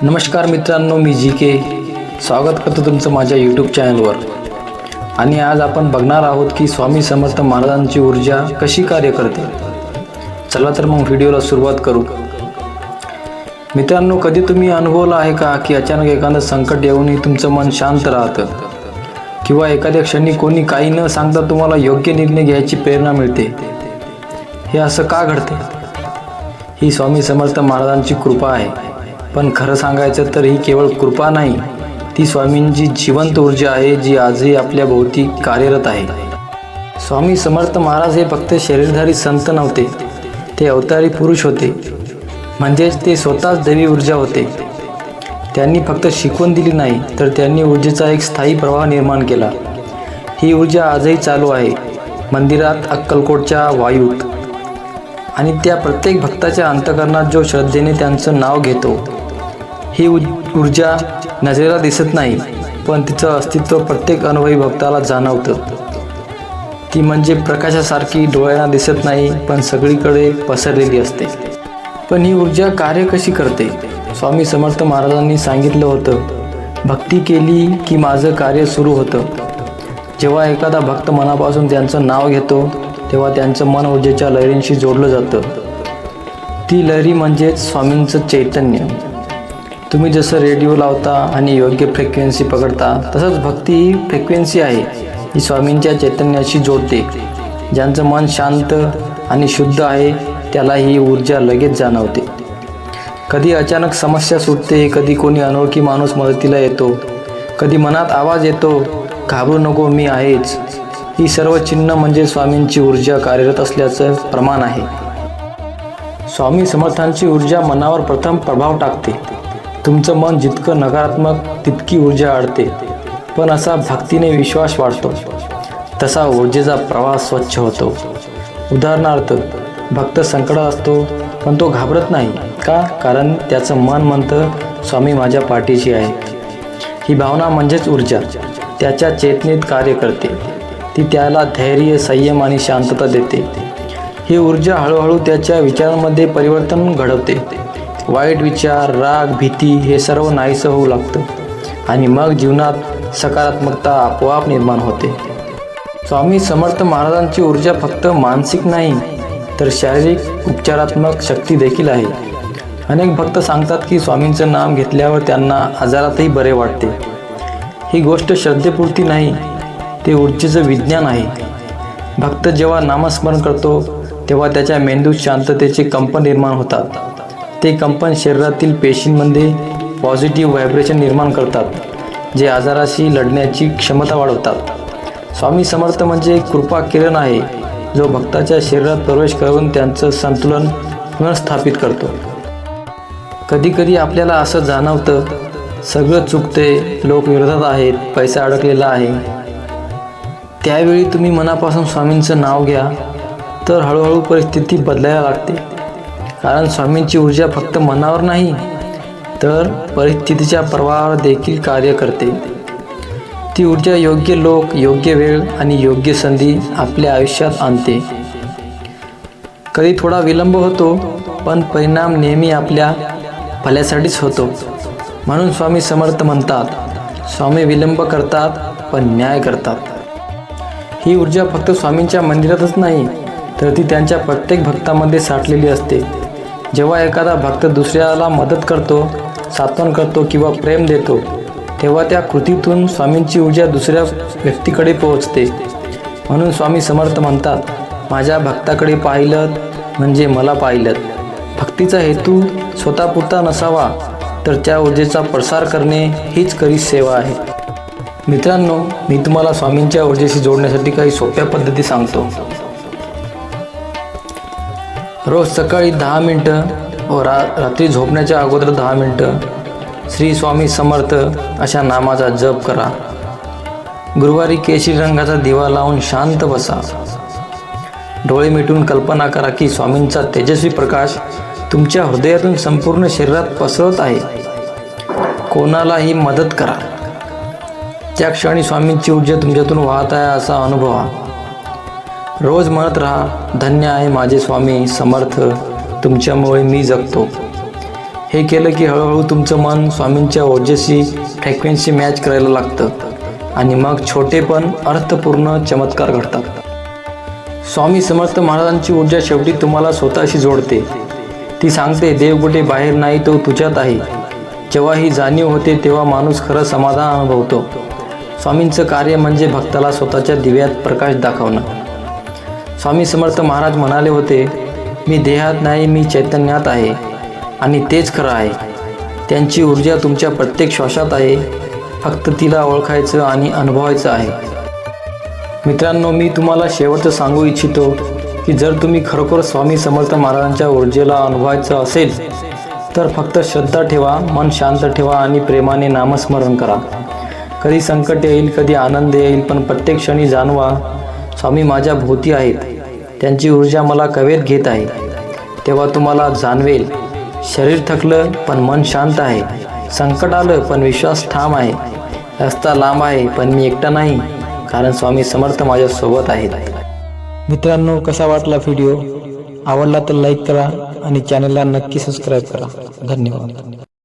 नमस्कार मित्रांनो मी जी के. स्वागत करतो तुमचं माझ्या यूट्यूब चॅनलवर आणि आज आपण बघणार आहोत की स्वामी समर्थ महाराजांची ऊर्जा कशी कार्य करते. चला तर मग व्हिडिओला सुरुवात करू. मित्रांनो कधी तुम्ही अनुभवलं आहे का की अचानक एखादं संकट येऊनही तुमचं मन शांत राहतं? किंवा एखाद्या क्षणी कोणी काही न सांगता तुम्हाला योग्य निर्णय घ्यायची प्रेरणा मिळते? हे असं का घडते ही स्वामी समर्थ महाराजांची कृपा आहे. पण खरं सांगायचं तर ही केवळ कृपा नाही ती स्वामींची जिवंत ऊर्जा आहे जी आजही आपल्या भोवती कार्यरत आहे. स्वामी समर्थ महाराज हे फक्त शरीरधारी संत नव्हते ते अवतारी पुरुष होते. म्हणजेच ते स्वतःच देवी ऊर्जा होते. त्यांनी फक्त शिकवण दिली नाही तर त्यांनी ऊर्जेचा एक स्थायी प्रवाह निर्माण केला. ही ऊर्जा आजही चालू आहे मंदिरात अक्कलकोटच्या वायूत. आणि त्या प्रत्येक भक्ताच्या अंतकरणात जो श्रद्धेने त्यांचं नाव घेतो ही उ- ऊर्जा नजरेला दिसत नाही पण तिचं अस्तित्व प्रत्येक अनुभवी भक्ताला जाणवतं. ती म्हणजे प्रकाशासारखी डोळ्यांना दिसत नाही पण सगळीकडे पसरलेली असते. पण ही ऊर्जा कार्य कशी करते? स्वामी समर्थ महाराजांनी सांगितलं होतं भक्ती केली की माझं कार्य सुरू होतं. जेव्हा एखादा भक्त मनापासून त्यांचं नाव घेतो तेव्हा त्यांचं मन ऊर्जेच्या लहरींशी जोडलं जातं. ती लहरी म्हणजेच स्वामींचं चैतन्य. तुम्ही जसं रेडिओ लावता आणि योग्य फ्रिक्वेन्सी पकडता तसंच भक्ती ही फ्रिक्वेन्सी आहे. ही स्वामींच्या चैतन्याशी जोडते. ज्यांचं मन शांत आणि शुद्ध आहे त्याला ही ऊर्जा लगेच जाणवते. कधी अचानक समस्या सुटते कधी कोणी अनोळखी माणूस मदतीला येतो कधी मनात आवाज येतो घाबरू नको मी आहेच. ही सर्व चिन्ह म्हणजे स्वामींची ऊर्जा कार्यरत असल्याचं प्रमाण आहे. स्वामी समर्थांची ऊर्जा मनावर प्रथम प्रभाव टाकते. तुमचं मन जितकं नकारात्मक तितकी ऊर्जा अडते पण असा भक्तीने विश्वास वाढतो. तसा ऊर्जेचा प्रवाह स्वच्छ होतो. उदाहरणार्थ भक्त संकटात असतो पण तो घाबरत नाही. का? कारण त्याचं मन म्हणतं स्वामी माझ्या पाठीशी आहे ही भावना म्हणजेच ऊर्जा. त्याच्या चेतनेत कार्य करते. ती त्याला धैर्य संयम आणि शांतता देते. ही ऊर्जा हळूहळू त्याच्या विचारांमध्ये परिवर्तन घडवते. वाईट विचार राग भीती हे सर्व नाहीसं होऊ लागतं आणि मग जीवनात सकारात्मकता आपोआप निर्माण होते. स्वामी समर्थ महाराजांची ऊर्जा फक्त मानसिक नाही तर शारीरिक उपचारात्मक शक्ती देखील आहे. अनेक भक्त सांगतात की स्वामींचं नाम घेतल्यावर त्यांना आजारातही बरे वाटते. ही गोष्ट श्रद्धेपुरती नाही ते ऊर्जेचं विज्ञान आहे. भक्त जेव्हा नामस्मरण करतो तेव्हा त्याच्या मेंदूत शांततेचे कंपन निर्माण होतात. ते कंपन शरीरातील पेशींमध्ये पॉझिटिव्ह व्हायब्रेशन निर्माण करतात जे आजाराशी लढण्याची क्षमता वाढवतात. स्वामी समर्थ म्हणजे कृपा किरण आहे जो भक्ताच्या शरीरात प्रवेश करून त्यांचं संतुलन पुनर्स्थापित करतो. कधीकधी आपल्याला असं जाणवतं सगळं चुकते लोक विरोधात आहेत पैसा अडकलेला आहे त्यावेळी तुम्ही मनापासून स्वामींचं नाव घ्या तर हळूहळू परिस्थिती बदलायला लागते. कारण स्वामींची ऊर्जा फक्त मनावर नाही तर परिस्थितीच्या प्रवाहावर देखील कार्य करते. ती ऊर्जा योग्य लोक योग्य वेळ आणि योग्य संधी आपल्या आयुष्यात आणते. कधी थोडा विलंब होतो पण परिणाम नेहमी आपल्या भल्यासाठीच होतो. म्हणून स्वामी समर्थ म्हणतात स्वामी विलंब करतात पण न्याय करतात. ही ऊर्जा फक्त स्वामींच्या मंदिरातच नाही तर ती त्यांच्या प्रत्येक भक्तामध्ये साठलेली असते. जेव्हा एखादा भक्त दुसऱ्याला मदत करतो सात्वन करतो किंवा प्रेम देतो तेव्हा त्या कृतीतून स्वामींची ऊर्जा दुसऱ्या व्यक्तीकडे पोहोचते. म्हणून स्वामी समर्थ म्हणतात माझ्या भक्ताकडे पाहिलं म्हणजे मला पाहिलं. भक्तीचा हेतू स्वतःपुरता नसावा तर त्या ऊर्जेचा प्रसार करणे हीच खरी सेवा आहे. मित्रांनो मी तुम्हाला स्वामींच्या ऊर्जेशी जोडण्यासाठी काही सोप्या पद्धती सांगतो. रोज सकाळी दहा मिनटं व रा रात्री झोपण्याच्या अगोदर दहा मिनटं. श्री स्वामी समर्थ अशा नामाचा जप करा. गुरुवारी केशरी रंगाचा दिवा लावून शांत बसा. डोळे मिटून कल्पना करा की स्वामींचा तेजस्वी प्रकाश तुमच्या हृदयातून संपूर्ण शरीरात पसरत आहे. कोणालाही मदत करा. त्या क्षणी स्वामींची ऊर्जा तुमच्यातून वाहत आहे असा अनुभवा रोज म्हणत राहा धन्य आहे माझे स्वामी समर्थ तुमच्यामुळे मी जगतो. हे केलं की हळूहळू तुमचं मन स्वामींच्या ऊर्जेशी फ्रेक्वेन्सी मॅच करायला लागतं आणि मग छोटे पण अर्थपूर्ण चमत्कार घडतात. स्वामी समर्थ महाराजांची ऊर्जा शेवटी तुम्हाला स्वतःशी जोडते. ती सांगते देव कुठे बाहेर नाही तो तुझ्यात आहे. जेव्हा ही जाणीव होते तेव्हा माणूस खरं समाधान अनुभवतो. स्वामींचं कार्य म्हणजे भक्ताला स्वतःच्या दिव्यात प्रकाश दाखवणं. स्वामी समर्थ महाराज म्हणाले होते मी देहात नाही मी चैतन्यात आहे आणि तेच खरं आहे. त्यांची ऊर्जा तुमच्या प्रत्येक श्वासात आहे. फक्त तिला ओळखायचं आणि अनुभवायचं आहे. मित्रांनो मी तुम्हाला शेवटचं सांगू इच्छितो की जर तुम्ही खरोखर स्वामी समर्थ महाराजांच्या ऊर्जेला अनुभवायचं असेल तर फक्त श्रद्धा ठेवा मन शांत ठेवा आणि प्रेमाने नामस्मरण करा. कधी संकट येईल कधी आनंद येईल पण प्रत्येक क्षणी जाणवा स्वामी माझ्या भोवती आहेत. त्यांची ऊर्जा मला कवेत घेत आहे. तेव्हा तुम्हाला जाणवेल. शरीर थकलं पण मन शांत आहे. संकट आलं पण विश्वास ठाम आहे. रस्ता लांब आहे पण मी एकटा नाही कारण स्वामी समर्थ माझ्यासोबत आहेत. मित्रांनो कसा वाटला व्हिडिओ? आवडला तर लाईक करा आणि चॅनलला नक्की सबस्क्राईब करा. धन्यवाद.